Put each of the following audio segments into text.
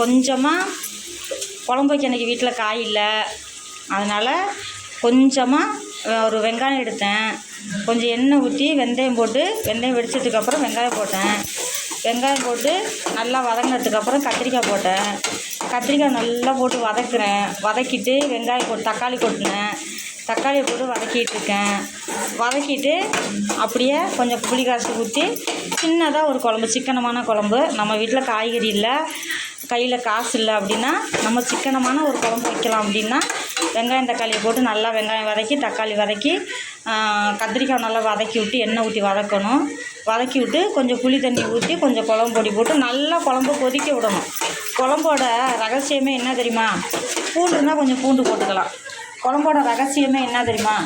கொஞ்சமாக குழம்பு வைக்க எனக்கு வீட்டில் காய் இல்லை. அதனால் கொஞ்சமாக ஒரு வெங்காயம் எடுத்தேன். கொஞ்சம் எண்ணெய் ஊற்றி வெந்தயம் போட்டு வெந்தயம் வெடிச்சதுக்கப்புறம் வெங்காயம் போட்டேன். வெங்காயம் போட்டு நல்லா வதங்கினதுக்கப்புறம் கத்திரிக்காய் போட்டேன். கத்திரிக்காய் நல்லா போட்டு வதக்குறேன். வதக்கிட்டு வெங்காயம் போட்டு தக்காளி கொட்டினேன். தக்காளியை போட்டு வதக்கிட்டு இருக்கேன். வதக்கிட்டு அப்படியே கொஞ்சம் புளி கரைச்சி ஊற்றி சின்னதாக ஒரு குழம்பு சிக்கனமான குழம்பு. நம்ம வீட்டில் காய்கறி இல்லை. கையில் காசு இல்லை அப்படின்னா நம்ம சிக்கனமான ஒரு குழம்பு வைக்கலாம் அப்படின்னா வெங்காயம் தக்காளியை போட்டு நல்லா வெங்காயம் வதக்கி தக்காளி வதக்கி கத்திரிக்காய் நல்லா வதக்கி விட்டு எண்ணெய் ஊற்றி வதக்கணும். வதக்கி விட்டு கொஞ்சம் புளி தண்ணி ஊற்றி கொஞ்சம் குழம்பு பொடி போட்டு நல்லா குழம்பு கொதிக்க விடணும். குழம்போட ரகசியமே என்ன தெரியுமா? பூண்டுனா கொஞ்சம் பூண்டு போட்டுக்கலாம். குழம்போட ரகசியமே என்ன தெரியுமா?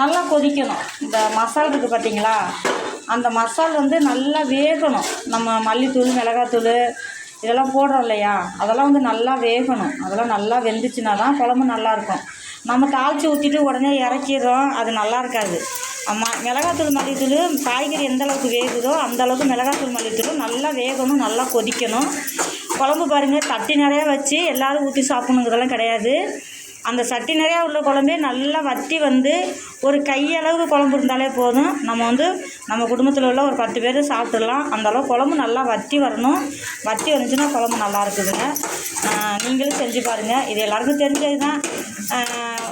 நல்லா கொதிக்கணும். இந்த மசால் இருக்குது பார்த்தீங்களா அந்த மசால் வந்து நல்லா வேகணும். நம்ம மல்லித்தூள் மிளகாத்தூள் இதெல்லாம் போடுறோம் இல்லையா? அதெல்லாம் வந்து நல்லா வேகணும். அதெல்லாம் நல்லா வெந்துச்சுன்னா தான் குழம்பு நல்லாயிருக்கும் நம்ம தாளித்து ஊற்றிட்டு உடனே இறக்கிடுறோம். அது நல்லா இருக்காது. மிளகாத்தூள் மல்லித்தூள் காய்கறி எந்த அளவுக்கு வேகுதோ அந்த அளவுக்கு மிளகாத்தூள் மல்லித்தூள் நல்லா வேகணும் நல்லா கொதிக்கணும். குழம்பு பாருங்கள் தட்டி நிறையா வச்சு எல்லோரும் ஊற்றி சாப்பிட்ணுங்கிறதெல்லாம் கிடையாது. அந்த சட்டி நிறையா உள்ள குழம்பே நல்லா வற்றி வந்து ஒரு கையளவுக்கு குழம்பு இருந்தாலே போதும். நம்ம வந்து நம்ம குடும்பத்தில் உள்ள ஒரு பத்து பேர் சாப்பிட்றலாம் அந்த அளவு குழம்பு நல்லா வற்றி வரணும். வற்றி வந்துச்சுன்னா குழம்பு நல்லா இருக்குதுங்க. நீங்களும் செஞ்சு பாருங்கள் இது எல்லாருக்கும் தெரிஞ்சது தான்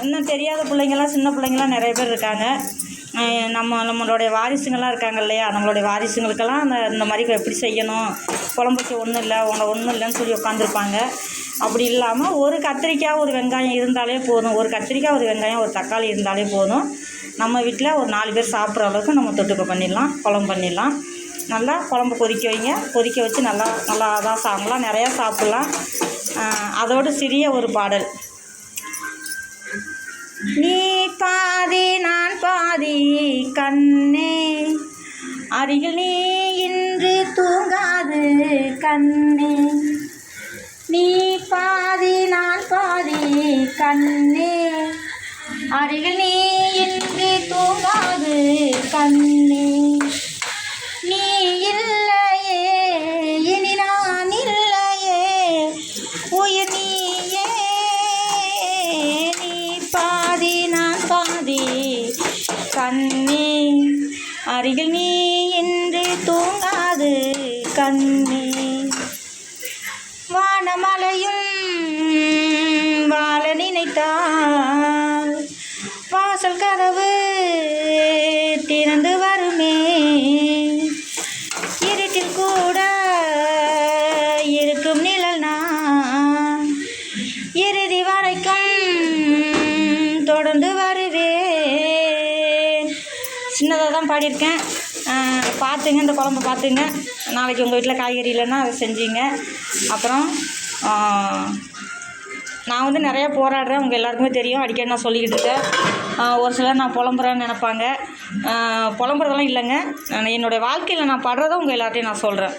இன்னும் தெரியாத பிள்ளைங்கள்லாம் சின்ன பிள்ளைங்களாம் நிறைய பேர் இருக்காங்க. நம்ம நம்மளுடைய வாரிசுங்கள்லாம் இருக்காங்க இல்லையா? நம்மளுடைய வாரிசுங்களுக்கெல்லாம் அந்த இந்த மாதிரி எப்படி செய்யணும்? குழம்புக்கு ஒன்றும் இல்லை உங்களை ஒன்றும் இல்லைன்னு சொல்லி உட்காந்துருப்பாங்க அப்படி இல்லாமல் ஒரு கத்திரிக்காய் ஒரு வெங்காயம் இருந்தாலே போதும். ஒரு கத்திரிக்காய் ஒரு வெங்காயம் ஒரு தக்காளி இருந்தாலே போதும். நம்ம வீட்டில் ஒரு நாலு பேர் சாப்பிட்ற அளவுக்கு நம்ம தொட்டுக்க பண்ணிடலாம் குழம்பு பண்ணிடலாம். நல்லா குழம்பு கொதிக்க வைங்க. கொதிக்க வச்சு நல்லா நல்லா தான் சாப்பிட்லாம். நிறையா சாப்பிட்லாம். அதோடு சிறிய ஒரு பாடல். நீ பாதி நான் பாதி கண்ணே. அருகில் நீ இன்று தூங்காது கண்ணே. நீ பாதி நான் பாதி கண்ணே. அருகில் நீ இன்றி தூங்காது கண்ணே. நீ இல்லையே இனி நான் இல்லையே. உயிர் நீயே. நீ பாதி நான் பாதி கண்ணே. அருகில் நீ இன்றி தூங்காது கண்ணே. மலையும் வாழ நினைத்தால் வாசல் கதவு திறந்து வருமே. இருட்டில் கூட இருக்கும் நிழல் நான் இறுதி வரைக்கும் தொடர்ந்து வருவேன். சின்னதாக தான் பாடியிருக்கேன். பார்த்துங்க இந்த குழம்பு பார்த்துங்க. நாளைக்கு உங்கள் வீட்டில் காய்கறி இல்லைன்னா அதை செஞ்சீங்க. அப்புறம் நான் வந்து நிறையா போராடுறேன். உங்கள் எல்லாருக்குமே தெரியும். அடிக்கடி நான் சொல்லிக்கிட்டு இருக்கேன். ஒரு சிலர் நான் புலம்புறேன்னு நினைப்பாங்க. புலம்புறதெல்லாம் இல்லைங்க. என்னுடைய வாழ்க்கையில் நான் படுறதை உங்கள் எல்லார்ட்டையும் நான் சொல்கிறேன்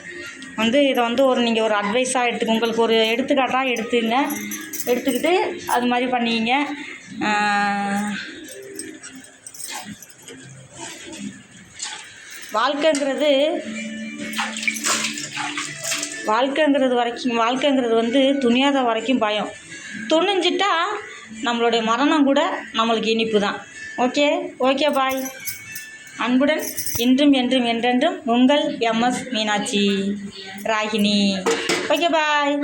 வந்து இதை வந்து ஒரு நீங்கள் ஒரு அட்வைஸாக எடுத்து உங்களுக்கு ஒரு எடுத்துக்காட்டாக எடுத்துங்க. எடுத்துக்கிட்டு அது மாதிரி பண்ணிக்கிங்க வாழ்க்கைங்கிறது வாழ்க்கைங்கிறது வரைக்கும் வாழ்க்கைங்கிறது வந்து துணியாத வரைக்கும் பயம். துணிஞ்சிட்டா நம்மளுடைய மரணம் கூட நம்மளுக்கு இனிப்பு தான். ஓகே? Okay bye. அன்புடன் இன்றும் என்றும் என்றென்றும் உங்கள் MS Meenakshi Ragini. Okay bye.